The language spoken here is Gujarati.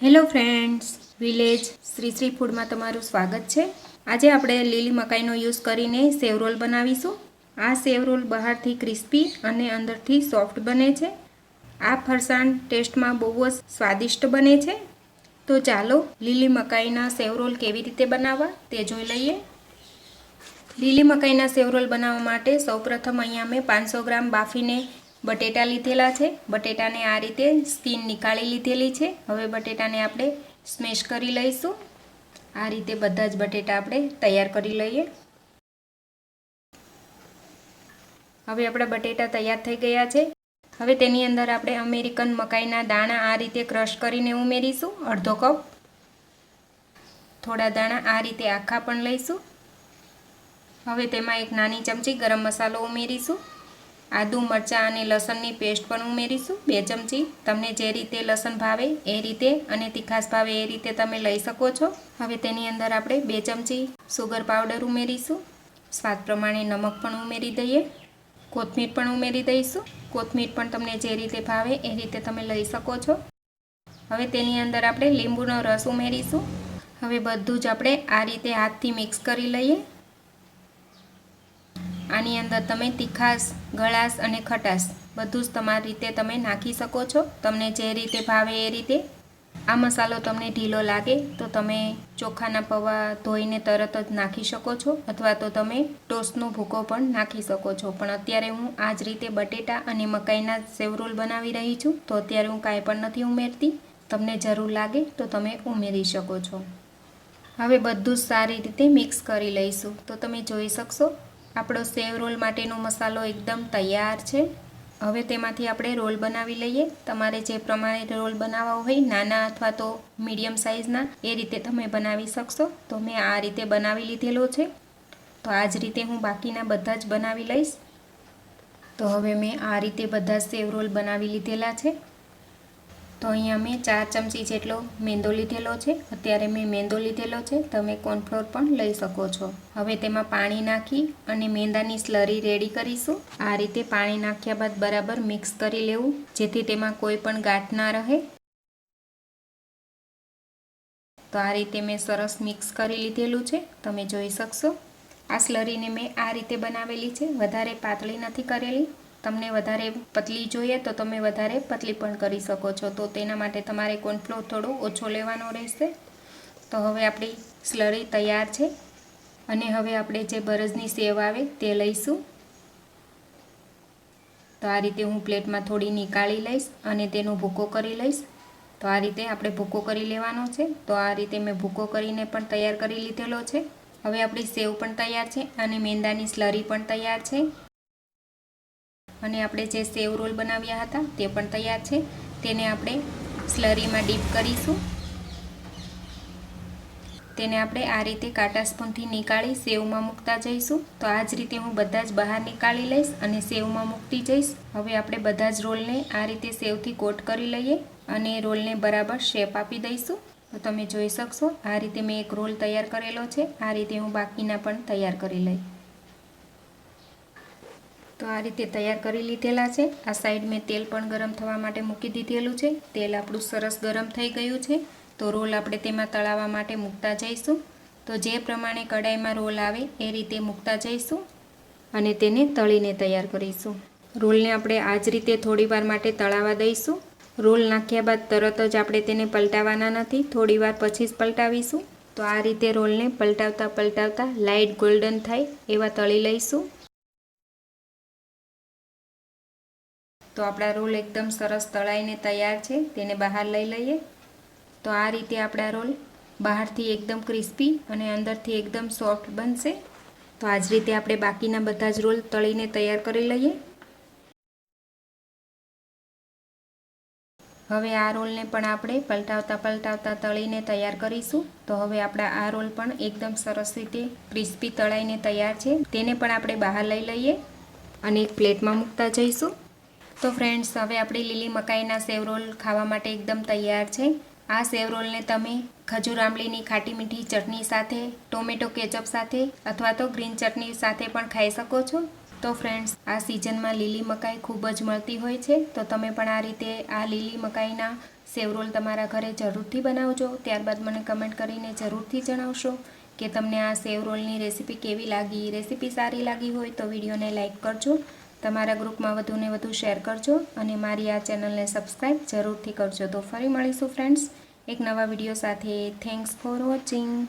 Hello friends, village Shri Shri ફૂડમાં તમારું સ્વાગત છે. આજે આપણે લીલી મકાઈનો યુઝ કરીને સેવ રોલ બનાવીશું. આ સેવ રોલ બહારથી ક્રિસ્પી અને અંદરથી સોફ્ટ બને છે. આ ફરસાણ ટેસ્ટમાં બહુ જ સ્વાદિષ્ટ બને છે. તો ચાલો લીલી મકાઈના સેવ રોલ કેવી રીતે બનાવવા તે જોઈ લઈએ. લીલી મકાઈના સેવ રોલ બનાવવા માટે સૌપ્રથમ અહીંયા મેં પાંચસો ગ્રામ બાફીને બટેટા લીધેલા છે. બટેટાને આ રીતે સ્કીન નીકાળી લીધેલી છે. હવે બટેટાને આપણે સ્મેશ કરી લઈશું. આ રીતે બધા જ બટેટા આપણે તૈયાર કરી લઈએ. હવે આપણા બટેટા તૈયાર થઈ ગયા છે. હવે તેની અંદર આપણે અમેરિકન મકાઈના દાણા આ રીતે ક્રશ કરીને ઉમેરીશું. અડધો કપ. થોડા દાણા આ રીતે આખા પણ લઈશું. હવે તેમાં એક નાની ચમચી ગરમ મસાલો ઉમેરીશું. આદુ, મરચાં અને લસણની પેસ્ટ પણ ઉમેરીશું. બે ચમચી તમને જે રીતે લસણ ભાવે એ રીતે અને તીખાસ ભાવે એ રીતે તમે લઈ શકો છો. હવે તેની અંદર આપણે બે ચમચી સુગર પાવડર ઉમેરીશું. સ્વાદ પ્રમાણે નમક પણ ઉમેરી દઈએ. કોથમીર પણ ઉમેરી દઈશું. કોથમીર પણ તમને જે રીતે ભાવે એ રીતે તમે લઈ શકો છો. હવે તેની અંદર આપણે લીંબુનો રસ ઉમેરીશું. હવે બધું જ આપણે આ રીતે હાથથી મિક્સ કરી લઈએ. આની અંદર તમે તીખાશ, ગળાશ અને ખટાશ બધું જ તમારી રીતે તમે નાખી શકો છો. તમને જે રીતે ભાવે એ રીતે. આ મસાલો તમને ઢીલો લાગે તો તમે ચોખાના પૌવા ધોઈને તરત જ નાખી શકો છો અથવા તો તમે ટોસ્ટનો ભૂકો પણ નાખી શકો છો. પણ અત્યારે હું આ જ રીતે બટેટા અને મકાઈના સેવરોલ બનાવી રહી છું તો અત્યારે હું કાંઈ પણ નથી ઉમેરતી. તમને જરૂર લાગે તો તમે ઉમેરી શકો છો. હવે બધું જ સારી રીતે મિક્સ કરી લઈશું. તો તમે જોઈ શકશો આપણો સેવ રોલ માટેનો મસાલો એકદમ તૈયાર છે. હવે તેમાંથી આપણે રોલ બનાવી લઈએ. તમારે જે પ્રમાણે રોલ બનાવવા હોય, નાના અથવા તો મીડિયમ સાઇઝના, એ રીતે તમે બનાવી શકશો. તો મેં આ રીતે બનાવી લીધેલો છે. તો આ જ રીતે હું બાકીના બધા જ બનાવી લઈશ. તો હવે મેં આ રીતે બધા સેવ રોલ બનાવી લીધેલા છે. તો અહીંયા મેં ચાર ચમચી જેટલો મેંદો લીધેલો છે. અત્યારે મેં મેંદો લીધેલો છે. તમે કોર્નફ્લોર પણ લઈ શકો છો. હવે તેમાં પાણી નાખી અને મેંદાની સ્લરી રેડી કરીશું. આ રીતે પાણી નાખ્યા બાદ બરાબર મિક્સ કરી લેવું, જેથી તેમાં કોઈ પણ ગાંઠ ના રહે. તો આ રીતે મેં સરસ મિક્સ કરી લીધેલું છે. તમે જોઈ શકશો. આ સ્લરીને મેં આ રીતે બનાવેલી છે. વધારે પાતળી નથી કરેલી. તમને વધારે પતલી જોઈએ તો તમે વધારે પતલી પણ કરી શકો છો. તો તેના માટે તમારે કોર્નફ્લોર થોડો ઓછો લેવાનો રહેશે. તો હવે આપણી સ્લરી તૈયાર છે. અને હવે આપણે જે બરજની સેવ આવે તે લઈશું. તો આ રીતે હું પ્લેટમાં થોડી નીકાળી લઈશ અને તેનો ભૂકો કરી લઈશ. તો આ રીતે આપણે ભૂકો કરી લેવાનો છે. તો આ રીતે મેં ભૂકો કરીને પણ તૈયાર કરી લીધેલો છે. હવે આપણી સેવ પણ તૈયાર છે અને મેંદાની સ્લરી પણ તૈયાર છે. અને આપણે જે સેવ રોલ બનાવ્યા હતા તે પણ તૈયાર છે. તેને આપણે સ્લરીમાં ડીપ કરીશું. તેને આપણે આ રીતે કાંટા સ્પૂનથી નીકાળી સેવમાં મૂકતા જઈશું. તો આ જ રીતે હું બધા જ બહાર નીકાળી લઈશ અને સેવમાં મૂકતી જઈશ. હવે આપણે બધા જ રોલને આ રીતે સેવથી કોટ કરી લઈએ અને રોલને બરાબર શેપ આપી દઈશું. તો તમે જોઈ શકશો, આ રીતે મેં એક રોલ તૈયાર કરેલો છે. આ રીતે હું બાકીના પણ તૈયાર કરી લઈ તો આ રીતે તૈયાર કરી લીધેલા છે. આ સાઈડ મેં તેલ પણ ગરમ થવા માટે મૂકી દીધેલું છે. તેલ આપણું સરસ ગરમ થઈ ગયું છે. તો રોલ આપણે તેમાં તળાવવા માટે મૂકતા જઈશું. તો જે પ્રમાણે કડાઈમાં રોલ આવે એ રીતે મૂકતા જઈશું અને તેને તળીને તૈયાર કરીશું. રોલને આપણે આ જ રીતે થોડી વાર માટે તળાવવા દઈશું. રોલ નાખ્યા બાદ તરત જ આપણે તેને પલટાવવાના નથી. થોડીવાર પછી જ પલટાવીશું. તો આ રીતે રોલને પલટાવતા પલટાવતા લાઇટ ગોલ્ડન થાય એવા તળી લઈશું. તો આપણા રોલ એકદમ સરસ તળાઈને તૈયાર છે, તેને બહાર લઈ લઈએ. તો આ રીતે આપણા રોલ બહારથી એકદમ ક્રિસ્પી અને અંદરથી એકદમ સોફ્ટ બનશે. તો આ જ રીતે આપણે બાકીના બધા જ રોલ તળીને તૈયાર કરી લઈએ. હવે આ રોલને પણ આપણે પલટાવતા પલટાવતા તળીને તૈયાર કરીશું. તો હવે આપણા આ રોલ પણ એકદમ સરસ રીતે ક્રિસ્પી તળાઈને તૈયાર છે. તેને પણ આપણે બહાર લઈ લઈએ અને એક પ્લેટમાં મૂકતા જઈશું. તો ફ્રેન્ડ્સ હવે આપણી લીલી મકાઈના સેવરોલ ખાવા માટે એકદમ તૈયાર છે. આ સેવરોલને તમે ખજૂર આંબલીની ખાટી મીઠી ચટણી સાથે, ટોમેટો કેચઅપ સાથે અથવા તો ગ્રીન ચટણી સાથે પણ ખાઈ શકો છો. તો ફ્રેન્ડ્સ આ સિઝનમાં લીલી મકાઈ ખૂબ જ મળતી હોય છે. તો તમે પણ આ રીતે આ લીલી મકાઈના સેવરોલ તમારા ઘરે જરૂરથી બનાવજો. ત્યારબાદ મને કમેન્ટ કરીને જરૂરથી જણાવશો કે તમને આ સેવરોલની રેસીપી કેવી લાગી? રેસીપી સારી લાગી હોય તો વિડીયોને લાઇક કરજો. તમારા ગ્રુપમાં વધુને વધુ શેર કરજો અને મારી આ ચેનલને સબસ્ક્રાઈબ જરૂરથી કરજો. તો ફરી મળીશું ફ્રેન્ડ્સ એક નવા વીડિયો સાથે. Thanks for watching